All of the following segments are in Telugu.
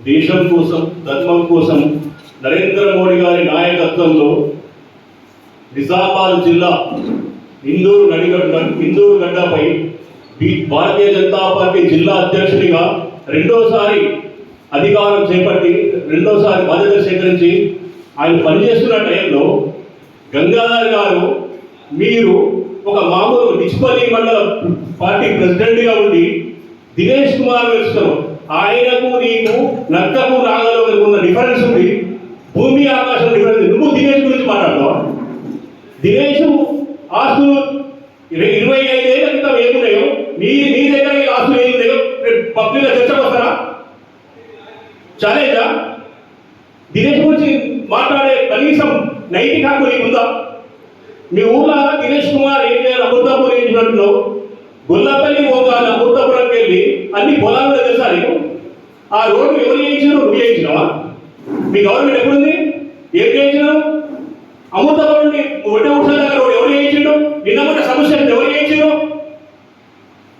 దేశం కోసం ధర్మం కోసం నరేంద్ర మోడీ గారి నాయకత్వంలో నిజామాబాద్ జిల్లా ఇందూరు నడిగడ్డ ఇందూరు గడ్డపై భారతీయ జనతా పార్టీ జిల్లా అధ్యక్షుడిగా రెండోసారి అధికారం చేపట్టి రెండోసారి బాధ్యత స్వీకరించి ఆయన పనిచేస్తున్న టైంలో గంగాధర్ గారు మీరు ఒక మామూలు నిష్పల్లి మండల పార్టీ ప్రెసిడెంట్గా ఉండి దినేష్ కుమార్ వేస్తున్నారు ఆయనకు నీకు నక్కకు నాగలో ఉన్న డిఫరెన్స్ ఉంది. భూమి ఆకాశం డిఫరెన్స్ నువ్వు దినేష్ గురించి మాట్లాడుతావు దినేష్ ఆస్తులు ఇరవై ఇరవై ఐదేళ్ళ క్రితం ఏమున్నాయో? నీ నీ దగ్గర ఆస్తులు ఏమున్నాయో? రేపు పబ్లిక్ చర్చకు వస్తారా? ఛాలెంజా దినేష్ గురించి మాట్లాడే కనీసం నైతిక హక్కు నీకు ఉందా మీ ఊళ్ళో దినేష్ కుమార్ ఏం చేయాలి? అమృతాపురం ఏంటి అంటున్నావు గుల్లపల్లి పోగాన అమృతాపురంకి వెళ్ళి అన్ని పొలాలు తెలుసా నీకు? ఆ రోడ్డు ఎవరు చేయించారు నువ్వు చేయించినావా? మీ గవర్నమెంట్ ఎప్పుడుంది ఏం చేయించినావు అమృతాపురం నుండి ఒడ్డ ఉట్ల దగ్గర రోడ్డు ఎవరు చేయించిండు నిన్న మొన్న సమస్య ఎవరు చేయించారు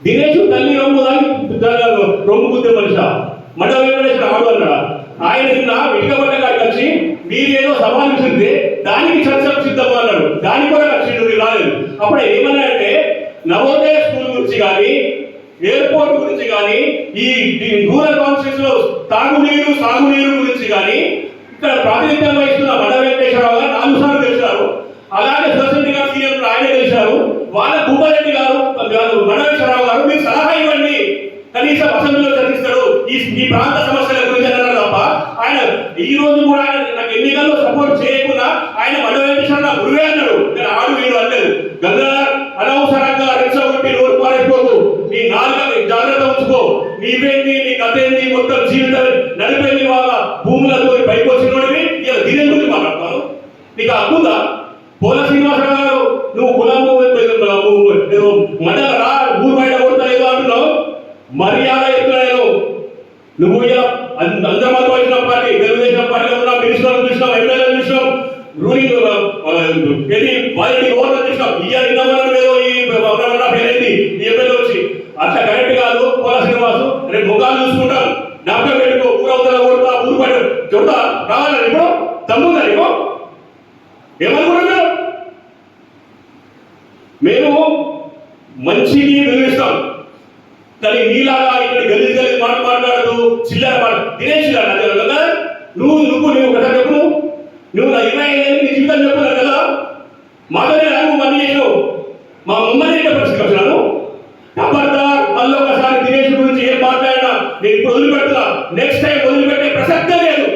దినేష్ తల్లి రొమ్ము దాని రొమ్ము గుద్దే మనిషి మండల వెంకటేశ్వర ఆడు అన్నాడా? ఆయన నిన్న వెంకబడ్డ గారు వచ్చి మీరేదో సవాల్ విసిరితే దానికి చర్చ సిద్ధం అన్నాడు. దానికి కూడా వచ్చిండు రాలేదు. అప్పుడు ఆయన ఏమన్నాడంటే నవోదయ స్కూల్ గురించి కానీ ఎయిర్పోర్ట్ గురించి కానీ ఈ రూరల్ కాన్స్టిట్యూన్స్లో తాగునీరు సాగునీరు గురించి కానీ ఇక్కడ ప్రాతినిధ్యం వహిస్తున్న మండ వెంకటేశ్వరరావు గారు నాలుగు సార్లు గెలిచారు అలాగే సుదర్శన్ గారు సీఎం ఆయన గెలిచారు వాళ్ళ భూపారెడ్డి గారు గారు మండవేశ్వరరావు గారు మీరు సలహా ఇవ్వండి. కనీసం అసెంబ్లీలో చర్చిస్తాడు. ఈ ఈ ప్రాంత సమస్యల గురించి అన్నారు తప్ప ఆయన ఈ రోజు కూడా ఆయన నాకు ఎన్నికల్లో సపోర్ట్ చేయకుండా ఆయన మండవేశ్వరరావు గురువే అన్నాడు. నేను ఆడు వీడు అనలేదు. గంగా నీ జాగ్రత్త ఉంచుకో నీవేంది నీ కథేంది మొత్తం జీవితం నడిపేది వాళ్ళ భూములతో పైకి వచ్చినోడివి ఇలా దీని గురించి మాట్లాడతాను నీకు హక్కుందా పోల శ్రీనివాసరావు గారు నువ్వు కులము నువ్వు మండల రా ఊరు బయట కొడతా ఏదో అంటున్నావు మర్యాద ఎత్తున్నాను నువ్వు ఇలా అంద- అందరం పార్టీ తెలుగుదేశం పార్టీలో ఉన్న మినిస్టర్ చూసినావు ఎమ్మెల్యే చూసినావు రూలింగ్ ఏది వారిని ఓటర్ చూసినావు ఇయ్యాలి నిన్నమనం లేదో ఈ ఎవరన్నా పేరైంది ఎమ్మెల్యే అట్లా కరెక్ట్ కాదు. పోల శ్రీనివాసు రేపు ముఖాలు చూసుకుంటాం. డాక్టర్ పెట్టుకో ఊరు అవతల కొడతా ఊరు పడు చూడతా రావాలని ఇప్పుడు? తమ్ముందా నీకు? ఏమనుకుంటున్నారు మేము మంచిని విలువిస్తాం కానీ నీలాగా ఇక్కడ గలీజ్ గలీజ్ మాట మాట్లాడదు చిల్లర మాట దినేష్ గారు అదే కదా నువ్వు నువ్వు నువ్వు కదా చెప్పు. నువ్వు. నా ఇరవై ఐదు నీ జీవితం చెప్పు కదా? మాతోనే రాను మళ్ళీ నెక్స్ట్ టైం వదిలిపెట్టే ప్రసక్తే లేదు.